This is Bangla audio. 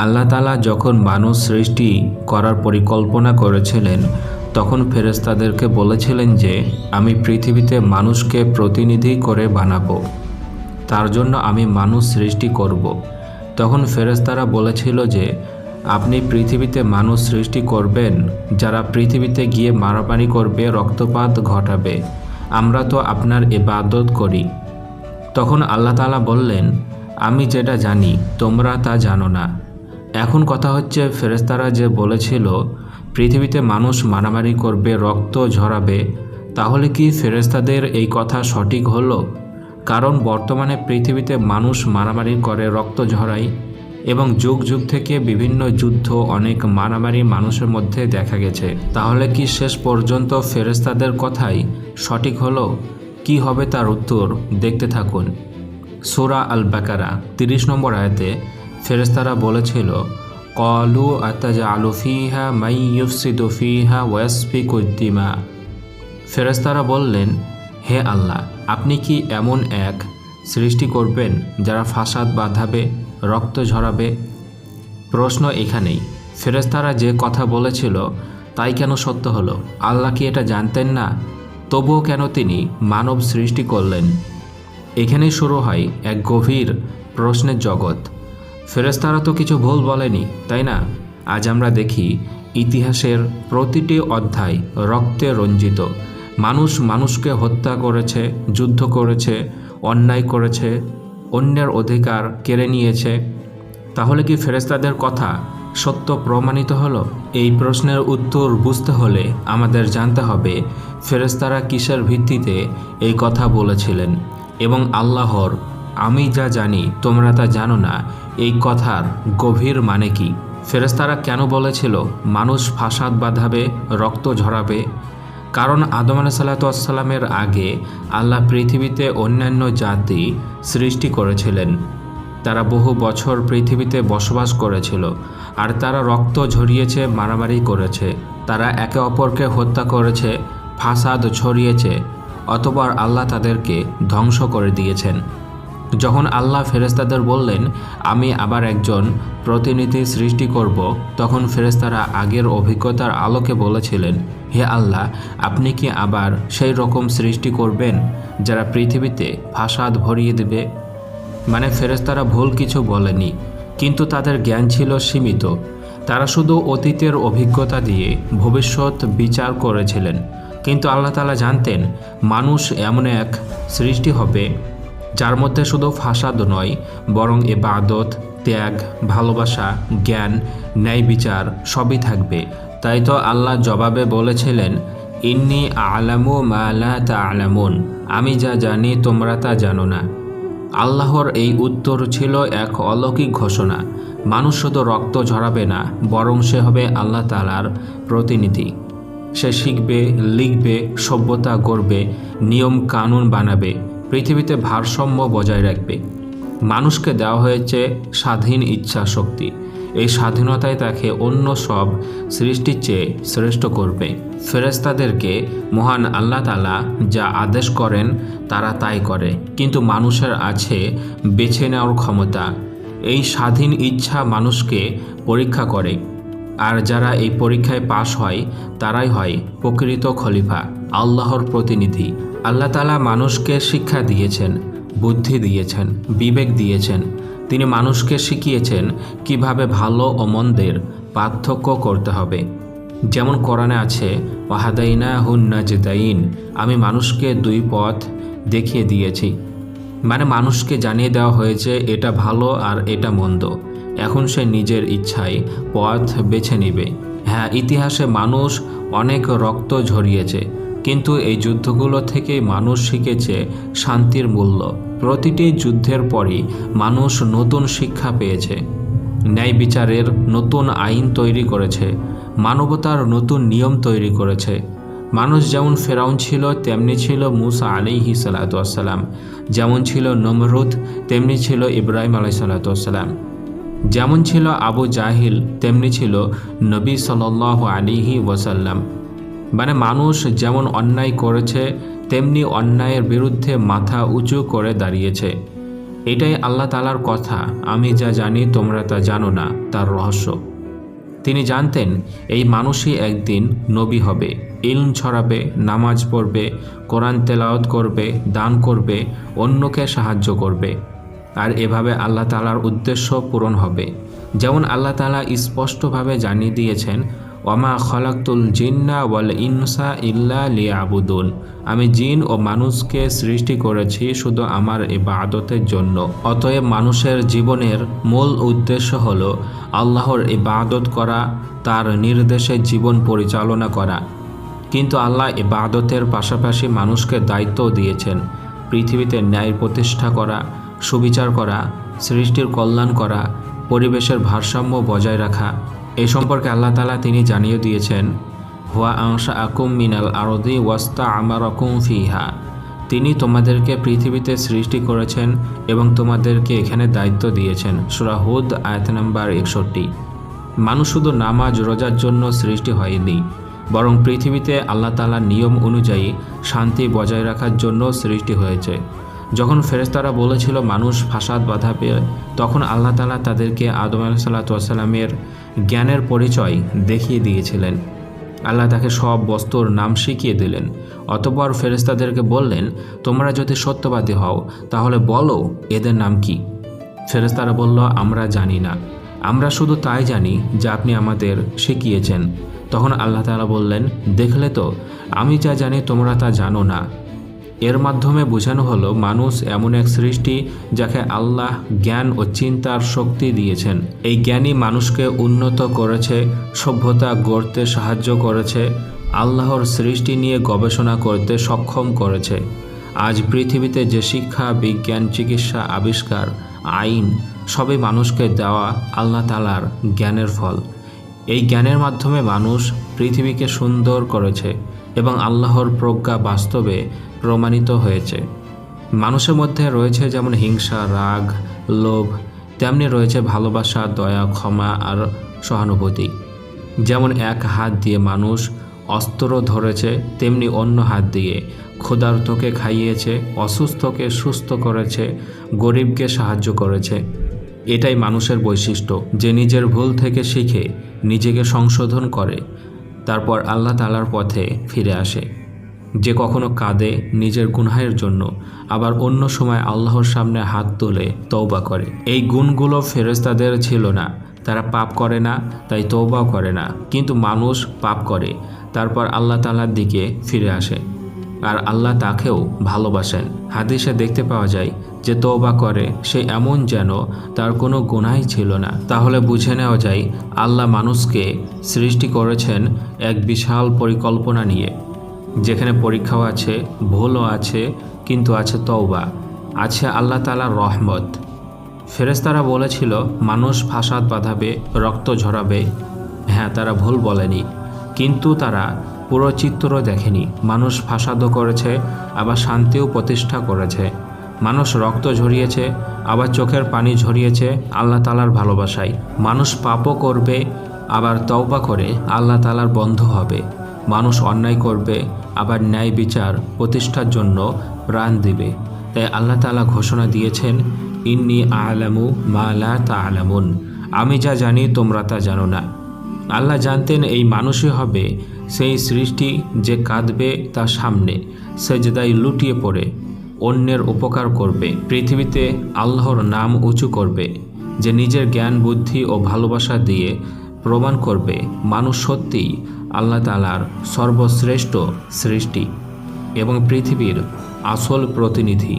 আল্লাহ তালা যখন মানুষ সৃষ্টি করার পরিকল্পনা করেছিলেন, তখন ফেরেস্তাদেরকে বলেছিলেন যে, আমি পৃথিবীতে মানুষকে প্রতিনিধি করে বানাবো। তার জন্য আমি মানুষ সৃষ্টি করব। তখন ফেরেস্তারা বলেছিল যে, আপনি পৃথিবীতে মানুষ সৃষ্টি করবেন, যারা পৃথিবীতে গিয়ে মারামারি করবে, রক্তপাত ঘটাবে। আমরা তো আপনার এবাদত করি। তখন আল্লাহ তালা বললেন, আমি যেটা জানি, তোমরা তা জানো না। এখন কথা হচ্ছে ফেরেস্তারা যে বলেছিল, পৃথিবীতে মানুষ মারামারি করবে, রক্ত ঝরাবে, তাহলে কি ফেরেস্তাদের এই কথা সঠিক হলো? কারণ বর্তমানে পৃথিবীতে মানুষ মারামারি করে, রক্ত ঝরায় এবং যুগ যুগ থেকে বিভিন্ন যুদ্ধ, অনেক মারামারি মানুষের মধ্যে দেখা গেছে। তাহলে কি শেষ পর্যন্ত ফেরেস্তাদের কথাই সঠিক হলো? কি হবে তার উত্তর? দেখতে থাকুন। সোরা আল বাকারা তিরিশ নম্বর আয়াতে ফেরেস্তারা বলেছিল, কলু আতাজা আলু ফিহা, মাই ইউফসিদু ফিহা ওয়াসফিকুদ্দিমা ফেরেস্তারা বললেন, হে আল্লাহ, আপনি কি এমন এক সৃষ্টি করবেন যারা ফাসাদ বাঁধাবে, রক্ত ঝরাবে? প্রশ্ন এখানেই। ফেরেস্তারা যে কথা বলেছিল, তাই কেন সত্য হলো? আল্লাহ কি এটা জানতেন না? তবুও কেন তিনি মানব সৃষ্টি করলেন? এখানেই শুরু হয় এক গভীর প্রশ্নের জগৎ। ফেরেস্তারা তো কিছু ভুল বলেনি, তাই না? আজ আমরা দেখি ইতিহাসের প্রতিটি অধ্যায় রক্তে রঞ্জিত। মানুষ মানুষকে হত্যা করেছে, যুদ্ধ করেছে, অন্যায় করেছে, অন্যের অধিকার কেড়ে নিয়েছে। তাহলে কি ফেরেস্তাদের কথা সত্য প্রমাণিত হলো? এই প্রশ্নের উত্তর বুঝতে হলে আমাদের জানতে হবে ফেরেস্তারা কিসের ভিত্তিতে এই কথা বলেছিলেন। এবং আল্লাহর, আমি যা জানি তোমরা তা জানো না এই কথার গভীর মানে কি? ফেরেস্তারা কেন বলেছিল, মানুষ ফাসাদ বাঁধাবে, রক্ত ঝরাবে? কারণ আদম আলাইসাল্লাতামের আগে আল্লাহ পৃথিবীতে অন্যান্য জাতি সৃষ্টি করেছিলেন। তারা বহু বছর পৃথিবীতে বসবাস করেছিল আর তারা রক্ত ঝরিয়েছে, মারামারি করেছে। তারা একে অপরকে হত্যা করেছে, ফাসাদ ছড়িয়েছে অতবার আল্লাহ তাদেরকে ধ্বংস করে দিয়েছেন। যখন আল্লাহ ফেরেস্তাদের বললেন, আমি আবার একজন প্রতিনিধি সৃষ্টি করব, তখন ফেরেস্তারা আগের অভিজ্ঞতার আলোকে বলেছিলেন, হে আল্লাহ, আপনি কি আবার সেই রকম সৃষ্টি করবেন, যারা পৃথিবীতে ফাসাদ ভরিয়ে দেবে? মানে ফেরেস্তারা ভুল কিছু বলেনি, কিন্তু তাদের জ্ঞান ছিল সীমিত। তারা শুধু অতীতের অভিজ্ঞতা দিয়ে ভবিষ্যৎ বিচার করেছিলেন। কিন্তু আল্লাহ তালা জানতেন, মানুষ এমন এক সৃষ্টি হবে যার মধ্যে শুধু ফাসাদ নয়, বরং এবাদত ত্যাগ, ভালোবাসা, জ্ঞান, ন্যায় বিচার সবই থাকবে। তাই তো আল্লাহ জবাবে বলেছিলেন, ইন্নি আলামু মালা তা আলামুন আমি যা জানি তোমরা তা জানো না। আল্লাহর এই উত্তর ছিল এক অলৌকিক ঘোষণা। মানুষ শুধু রক্ত ঝরাবে না, বরং সে হবে আল্লাহ তালার প্রতিনিধি। সে শিখবে, লিখবে, সভ্যতা গড়বে নিয়ম কানুন বানাবে। পৃথিবীতে ভারসাম্য বজায় রাখবে। মানুষকে দেওয়া হয়েছে স্বাধীন ইচ্ছা শক্তি এই স্বাধীনতায় তাকে অন্য সব সৃষ্টির চেয়ে শ্রেষ্ঠ করবে। ফেরেস্তাদেরকে মহান আল্লাহ তালা যা আদেশ করেন, তারা তাই করে। কিন্তু মানুষের আছে বেছে নেওয়ার ক্ষমতা। এই স্বাধীন ইচ্ছা মানুষকে পরীক্ষা করে। আর যারা এই পরীক্ষায় পাশ হয়, তারাই হয় প্রকৃত খলিফা, আল্লাহর প্রতিনিধি। আল্লাহ তালা মানুষকে শিক্ষা দিয়েছেন, বুদ্ধি দিয়েছেন, বিবেক দিয়েছেন। তিনি মানুষকে শিখিয়েছেন কীভাবে ভালো ও মন্দের পার্থক্য করতে হবে। যেমন কোরআনে আছে ওয়াহাদাইনা হুন্নাজদাইন আমি মানুষকে দুই পথ দেখিয়ে দিয়েছি। মানে মানুষকে জানিয়ে দেওয়া হয়েছে, এটা ভালো আর এটা মন্দ। এখন সে নিজের ইচ্ছায় পথ বেছে নেবে। হ্যাঁ ইতিহাসে মানুষ অনেক রক্ত ঝরিয়েছে। কিন্তু এই যুদ্ধগুলো থেকে মানুষ শিখেছে শান্তির মূল্য। প্রতিটি যুদ্ধের পরই মানুষ নতুন শিক্ষা পেয়েছে। ন্যায় বিচারের নতুন আইন তৈরি করেছে। মানবতার নতুন নিয়ম তৈরি করেছে। মানুষ যেমন ফেরাউন ছিল, তেমনি ছিল মুসা আলিহি সালাতাম যেমন ছিল নমরুদ, তেমনি ছিল ইব্রাহিম আলাই সালাতাম যেমন ছিল আবু জাহিল, তেমনি ছিল নবী সাল আলিহি ওয়াসাল্লাম। মানে মানুষ যেমন অন্যায় করেছে, তেমনি অন্যায়ের বিরুদ্ধে মাথা উঁচু করে দাঁড়িয়েছে। এটাই আল্লাহ তালার কথা। আমি যা জানি, তোমরা তা জানো না, তার রহস্য। তিনি জানতেন, এই মানুষই একদিন নবী হবে। ইলম ছড়াবে, নামাজ পড়বে, কোরআন তেলাওত করবে, দান করবে, অন্যকে সাহায্য করবে। আর এভাবে আল্লাহ তালার উদ্দেশ্য পূরণ হবে। যেমন আল্লাহ তালা স্পষ্টভাবে জানিয়ে দিয়েছেন ওমা খলাক্তুল জিন্না ওয়াল ইনসা ইল্লা লিয়াবুদুন। আমি জিন ও মানুষকে সৃষ্টি করেছি শুধু আমার ইবাদতের জন্য। অতএব মানুষের জীবনের মূল উদ্দেশ্য হল আল্লাহর ইবাদত করা, তার নির্দেশে জীবন পরিচালনা করা। কিন্তু আল্লাহ ইবাদতের পাশাপাশি মানুষকে দায়িত্ব দিয়েছেন। পৃথিবীতে ন্যায় প্রতিষ্ঠা করা, সুবিচার করা, সৃষ্টির কল্যাণ করা, পরিবেশের ভারসাম্য বজায় রাখা। এই সম্পর্কে আল্লাহ তালা তিনি জানিয়ে দিয়েছেন, হুয়া আংশা আকুম মিনাল আরদি ওয়াস্তা আমার আকুম ফিহা। তিনি তোমাদেরকে পৃথিবীতে সৃষ্টি করেছেন এবং তোমাদেরকে এখানে দায়িত্ব দিয়েছেন। সুরাহুদ আয়াত নাম্বার একষট্টি। মানুষ শুধু নামাজ, রোজার জন্য সৃষ্টি হয়নি, বরং পৃথিবীতে আল্লাহ তালার নিয়ম অনুযায়ী শান্তি বজায় রাখার জন্য সৃষ্টি হয়েছে। যখন ফেরেস্তারা বলেছিল মানুষ ফাসাদ বাঁধাবে তখন আল্লাহ তালা তাদেরকে আদম আলাহ আলাহিসাল্লামের জ্ঞানের পরিচয় দেখিয়ে দিয়েছিলেন। আল্লাহ তাকে সব বস্তুর নাম শিখিয়ে দিলেন। অতপর ফেরেস্তাদেরকে বললেন, তোমরা যদি সত্যবাদী হও, তাহলে বলো, এদের নাম কি? ফেরেস্তারা বলল, আমরা জানি না। আমরা শুধু তাই জানি যে আপনি আমাদের শিখিয়েছেন। তখন আল্লাহ তাআলা বললেন, দেখলে তো, আমি যা জানি তোমরা তা জানো না। এর মাধ্যমে বোঝানো হলো, মানুষ এমন এক সৃষ্টি যাকে আল্লাহ জ্ঞান ও চিন্তার শক্তি দিয়েছেন। এই জ্ঞানই মানুষকে উন্নত করেছে, সভ্যতা গড়তে সাহায্য করেছে, আল্লাহর সৃষ্টি নিয়ে গবেষণা করতে সক্ষম করেছে। আজ পৃথিবীতে যে শিক্ষা, বিজ্ঞান, চিকিৎসা, আবিষ্কার, আইন সবই মানুষকে দেওয়া আল্লাহ তালার জ্ঞানের ফল। এই জ্ঞানের মাধ্যমে মানুষ পৃথিবীকে সুন্দর করেছে। এবং আল্লাহর প্রজ্ঞা বাস্তবে প্রমাণিত হয়েছে। মানুষের মধ্যে রয়েছে যেমন হিংসা, রাগ, লোভ, তেমনি রয়েছে ভালোবাসা, দয়া, ক্ষমা আর সহানুভূতি। যেমন এক হাত দিয়ে মানুষ অস্ত্র ধরেছে, তেমনি অন্য হাত দিয়ে ক্ষুধার্তকে খাইয়েছে, অসুস্থকে সুস্থ করেছে, গরিবকে সাহায্য করেছে। এটাই মানুষের বৈশিষ্ট্য। যে নিজের ভুল থেকে শিখে নিজেকে সংশোধন করে। তারপর আল্লাহ তালার পথে ফিরে আসে। যে কখনো কাঁদে নিজের গুনহায়ের জন্য, আবার অন্য সময় আল্লাহর সামনে হাত তুলে তৌবা করে। এই গুণগুলো ফেরেস্তাদের ছিল না। তারা পাপ করে না, তাই তৌবাও করে না। কিন্তু মানুষ পাপ করে। তারপর আল্লাহ তালার দিকে ফিরে আসে। আর আল্লাহ তাকেও ভালোবাসেন। হাদিসে দেখতে পাওয়া যায় যে তৌবা করে সে এমন যেন তার কোনো গুনাই ছিল না। তাহলে বুঝে নেওয়া যায় আল্লাহ মানুষকে সৃষ্টি করেছেন এক বিশাল পরিকল্পনা নিয়ে। যেখানে পরীক্ষাও আছে, ভুলও আছে, কিন্তু আছে তওবা, আছে আল্লাহ তালার রহমত। ফেরেস্তারা বলেছিল, মানুষ ফাসাদ বাঁধাবে, রক্ত ঝরাবে। হ্যাঁ তারা ভুল বলেনি। কিন্তু তারা পুরো চিত্র দেখেনি। মানুষ ফাসাদও করেছে, আবার শান্তিও প্রতিষ্ঠা করেছে। মানুষ রক্ত ঝরিয়েছে, আবার চোখের পানি ঝরিয়েছে আল্লাহ তালার ভালোবাসায়। মানুষ পাপও করবে, আবার তওবা করে আল্লাহ তালার বন্ধ হবে। মানুষ অন্যায় করবে, আবার ন্যায় বিচার প্রতিষ্ঠার জন্য প্রাণ দিবে। তাই আল্লাহ তালা ঘোষণা দিয়েছেন, ইন্নি আলামু মালা তা আলামুন আমি যা জানি তোমরা তা জানো না। আল্লাহ জানতেন এই মানুষই হবে সেই সৃষ্টি যে কাঁদবে তার সামনে, সে সেজদাই লুটিয়ে পড়ে, অন্যের উপকার করবে। পৃথিবীতে আল্লাহর নাম উঁচু করবে, যে নিজের জ্ঞান, বুদ্ধি ও ভালোবাসা দিয়ে প্রমাণ করবে মানুষ সত্যিই আল্লাহ তালার সর্বশ্রেষ্ঠ সৃষ্টি এবং পৃথিবীর আসল প্রতিনিধি।